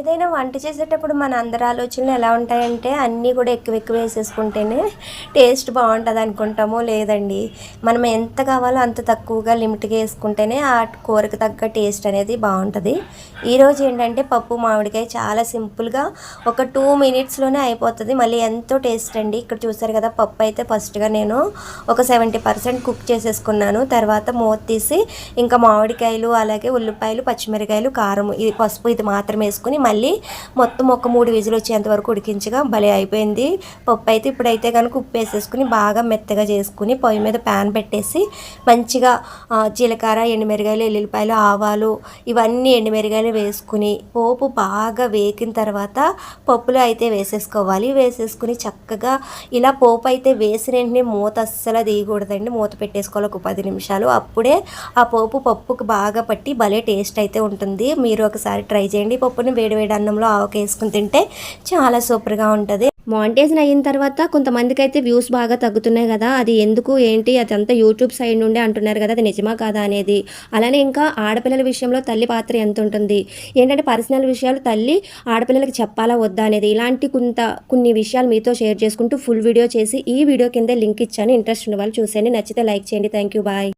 ఏదైనా వంట చేసేటప్పుడు మన అందరి ఆలోచనలు ఎలా ఉంటాయంటే అన్నీ కూడా ఎక్కువ ఎక్కువ వేసేసుకుంటేనే టేస్ట్ బాగుంటుంది అనుకుంటాము లేదండి. మనం ఎంత కావాలో అంత తక్కువగా లిమిట్గా వేసుకుంటేనే ఆ కూరకు తగ్గ టేస్ట్ అనేది బాగుంటుంది. ఈరోజు ఏంటంటే పప్పు మామిడికాయ చాలా సింపుల్గా ఒక టూ మినిట్స్లోనే అయిపోతుంది. మళ్ళీ ఎంతో టేస్ట్ అండి. ఇక్కడ చూసారు కదా పప్పు అయితే ఫస్ట్గా నేను ఒక సెవెంటీ పర్సెంట్ కుక్ చేసేసుకున్నాను. తర్వాత మూత తీసి ఇంకా మామిడికాయలు అలాగే ఉల్లిపాయలు పచ్చిమిరకాయలు కారం ఇది పసుపు ఇది మాత్రం వేసుకుని మళ్ళీ మొత్తం ఒక మూడు విజులు వచ్చేంత వరకు ఉడికించగా భలే అయిపోయింది. పప్పు అయితే ఇప్పుడైతే కనుక ఉప్పు వేసేసుకుని బాగా మెత్తగా చేసుకుని పొయ్యి మీద ప్యాన్ పెట్టేసి మంచిగా జీలకర్ర ఎండుమిరగాయలు ఎల్లుల్లిపాయలు ఆవాలు ఇవన్నీ ఎండుమిరగాయలు వేసుకుని పోపు బాగా వేగిన తర్వాత పప్పులో అయితే వేసేసుకోవాలి. వేసేసుకుని చక్కగా ఇలా పోపు అయితే వేసిన వెంటనే మూత అస్సలు తీయకూడదండి. మూత పెట్టేసుకోవాలి ఒక పది నిమిషాలు. అప్పుడే ఆ పోపు పప్పుకు బాగా పట్టి భలే టేస్ట్ అయితే ఉంటుంది. మీరు ఒకసారి ట్రై చేయండి. పప్పుని వేడి వేడివేడి అన్నంలో ఆవకాయ వేసుకుని తింటే చాలా సూపర్గా ఉంటుంది. మాంటేషన్ అయిన తర్వాత కొంతమందికి అయితే వ్యూస్ బాగా తగ్గుతున్నాయి కదా అది ఎందుకు ఏంటి అదంతా యూట్యూబ్ సైడ్ నుండి అంటున్నారు కదా అది నిజమా కాదా అనేది. అలానే ఇంకా ఆడపిల్లల విషయంలో తల్లి పాత్ర ఎంత ఉంటుంది? ఏంటంటే పర్సనల్ విషయాలు తల్లి ఆడపిల్లలకి చెప్పాలా వద్దా అనేది. ఇలాంటి కొంత కొన్ని విషయాలు మీతో షేర్ చేసుకుంటూ ఫుల్ వీడియో చేసి ఈ వీడియో కింద లింక్ ఇచ్చాను. ఇంట్రెస్ట్ ఉన్న వాళ్ళు చూసేయండి. నచ్చితే లైక్ చేయండి. Thank you bye